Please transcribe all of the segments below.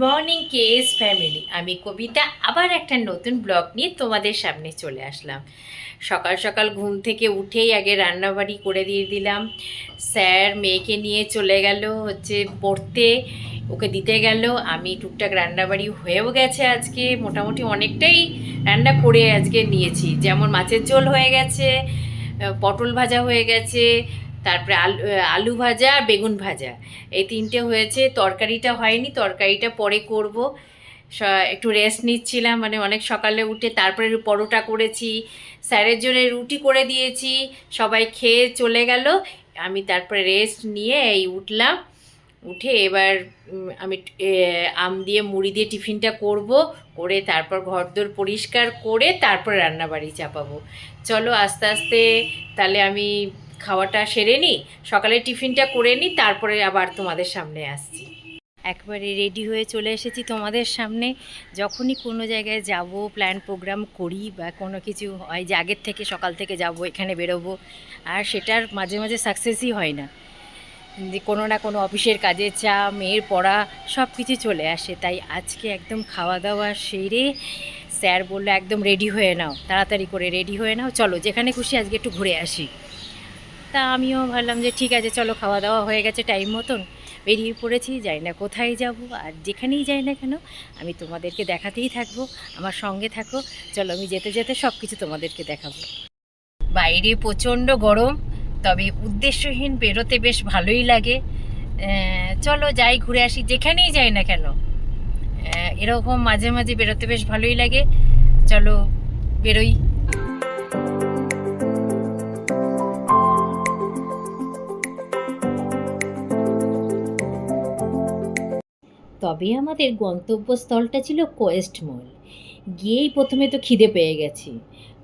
Morning case family. আমি কবিতা, আবার একটা নতুন ব্লগ নিয়ে তোমাদের সামনে চলে আসলাম। সকাল সকাল ঘুম থেকে উঠেই আগে রান্নাবাড়ি করে দিয়ে দিলাম। স্যার মেয়েকে নিয়ে চলে গেল হচ্ছে পড়তে, ওকে দিতে গেল। আমি টুকটাক রান্নাবাড়ি হয়েও গেছে আজকে, মোটামুটি অনেকটাই রান্না করে আজকে নিয়েছি। যেমন মাছের ঝোল হয়ে গেছে, পটল ভাজা হয়ে গেছে তারপরে আলু আলু ভাজা আর বেগুন ভাজা। এই তিনটে হয়েছে, তরকারিটা হয়নি, তরকারিটা পরে করব। একটু রেস্ট নিচ্ছিলাম মানে অনেক সকালে উঠে তারপরে পরোটা করেছি, স্যারের জন্য রুটি করে দিয়েছি, সবাই খেয়ে চলে গেল। আমি তারপরে রেস্ট নিয়ে এই উঠলাম, উঠে এবার আমি আম দিয়ে মুড়ি দিয়ে টিফিনটা করব, করে তারপর ঘরদোর পরিষ্কার করে তারপর রান্নাবাড়ি চাপাবো। চলো আস্তে আস্তে, তাহলে আমি খাওয়াটা সেরে নিই সকালে টিফিনটা করে নিই তারপরে আবার তোমাদের সামনে আসছি। একবারে রেডি হয়ে চলে এসেছি তোমাদের সামনে। যখনই কোনো জায়গায় যাব প্ল্যান প্রোগ্রাম করি বা কোনো কিছু হয় যে আগের থেকে সকাল থেকে যাব, এখানে বেরোবো, আর সেটার মাঝে মাঝে সাকসেসই হয় না। যে কোনো না কোনো অফিসের কাজে চা, মেয়ের পড়া সব কিছু চলে আসে। তাই আজকে একদম খাওয়া দাওয়া সেরে স্যার বলল, একদম রেডি হয়ে নাও, তাড়াতাড়ি করে রেডি হয়ে নাও। চলো, যেখানে খুশি আজকে একটু ঘুরে আসি। তা আমিও ভাবলাম যে ঠিক আছে, চলো খাওয়া দাওয়া হয়ে গেছে টাইম মতন। বেরিয়ে পড়েছি যাই না কোথায় যাব আর যেখানেই যাই না কেন, আমি তোমাদেরকে দেখাতেই থাকব, আমার সঙ্গে থাকো। চলো আমি যেতে যেতে সব কিছু তোমাদেরকে দেখাবো। বাইরে প্রচণ্ড গরম, তবে উদ্দেশ্যহীন বেরোতে বেশ ভালোই লাগে। চলো যাই, ঘুরে আসি, যেখানেই যাই না কেন। এরকম মাঝে মাঝে বেরোতে বেশ ভালোই লাগে। চলো বেরোই। তবে আমাদের গন্তব্যস্থলটা ছিল কোয়েস্ট মল গিয়েই প্রথমে তো খিদে পেয়ে গেছি।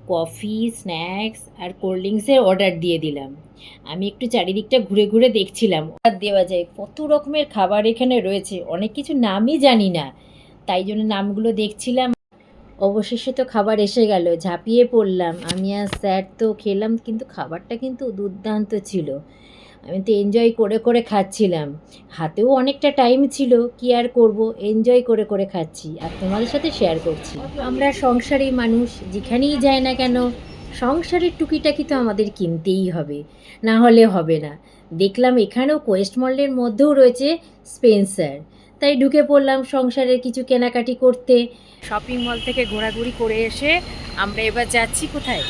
কফি, স্ন্যাক্স আর কোল্ড ড্রিঙ্কসের অর্ডার দিয়ে দিলাম। আমি একটু চারিদিকটা ঘুরে ঘুরে দেখছিলাম। অর্ডার দেওয়া যায়, কত রকমের খাবার এখানে রয়েছে, অনেক কিছু নামই জানি না। তাই জন্য নামগুলো দেখছিলাম। অবশেষে তো খাবার এসে গেল, ঝাঁপিয়ে পড়লাম। আমি আর স্যার তো খেলাম, কিন্তু খাবারটা কিন্তু দুর্দান্ত ছিল। আমি তো এনজয় করে করে খাচ্ছিলাম। হাতেও অনেকটা টাইম ছিল কি আর করব? এনজয় করে করে খাচ্ছি আর তোমাদের সাথে শেয়ার করছি। আমরা সংসারী মানুষ যেখানেই যাই না কেন সংসারের টুকিটাকি তো আমাদের কিনতেই হবে না হলে হবে না। দেখলাম এখানেও কোয়েস্ট মলের মধ্যেও রয়েছে স্পেন্সার তাই ঢুকে পড়লাম সংসারের কিছু কেনাকাটি করতে। শপিং মল থেকে ঘোরাঘুরি করে এসে আমরা এবার যাচ্ছি কোথায়?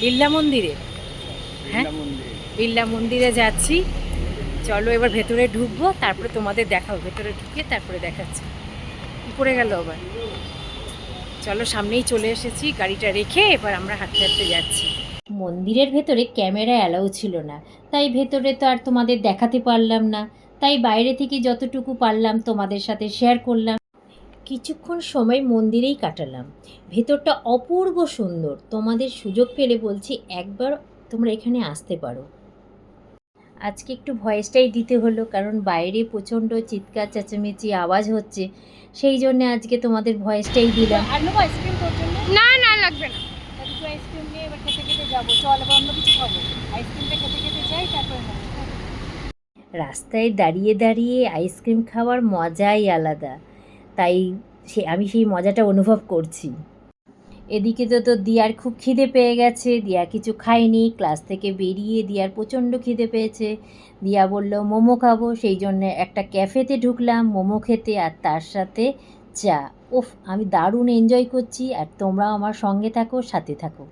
বিড়লা মন্দিরে। হ্যাঁ বিড়লা মন্দিরে যাচ্ছি। চলো এবার ভেতরে ঢুকবো, তারপরে তোমাদের দেখাবো। ভেতরে ঢুকে তারপরে দেখাচ্ছি। কি করে গেল আবার? চলো সামনেই চলে এসেছি, গাড়িটা রেখে এবার আমরা হাঁটতে হাঁটতে যাচ্ছি। মন্দিরের ভেতরে ক্যামেরা অ্যালাউ ছিল না, তাই ভেতরে তো আর তোমাদের দেখাতে পারলাম না। তাই বাইরে থেকে যতটুকু পারলাম তোমাদের সাথে শেয়ার করলাম। কিছুক্ষণ সময় মন্দিরেই কাটালাম। ভেতরটা অপূর্ব সুন্দর। তোমাদের সুযোগ পেলে বলছি একবার তোমরা এখানে আসতে পারো। আজকে একটু ভয়েসটাই দিতে হলো কারণ বাইরে প্রচণ্ড চিৎকার চেঁচামেচি আওয়াজ হচ্ছে। সেই জন্য আজকে তোমাদের ভয়েসটাই দিলাম। আর নেব আইসক্রিম তোর জন্য? না না লাগবে না। আইসক্রিম নিয়ে এবার খেতে খেতে যাব। চল এবার অন্য কিছু খাব। আইসক্রিমটা খেতে খেতে যাই তারপরে রাস্তায় দাঁড়িয়ে দাঁড়িয়ে আইসক্রিম খাওয়ার মজাই আলাদা। তাই সে আমি সেই মজাটা অনুভব করছি। এদিকে তো তো দিয়ার খুব খিদে পেয়ে গেছে। দিয়া কিছু খায়নি। ক্লাস থেকে বেরিয়ে দিয়ার প্রচণ্ড খিদে পেয়েছে। দিয়া বলল, মোমো খাব। সেই জন্য একটা ক্যাফেতে ঢুকলাম, মোমো খেতে আর তার সাথে চা। ওফ আমি দারুণ এনজয় করছি। আর তোমরাও আমার সঙ্গে থাকো, সাথে থাকো।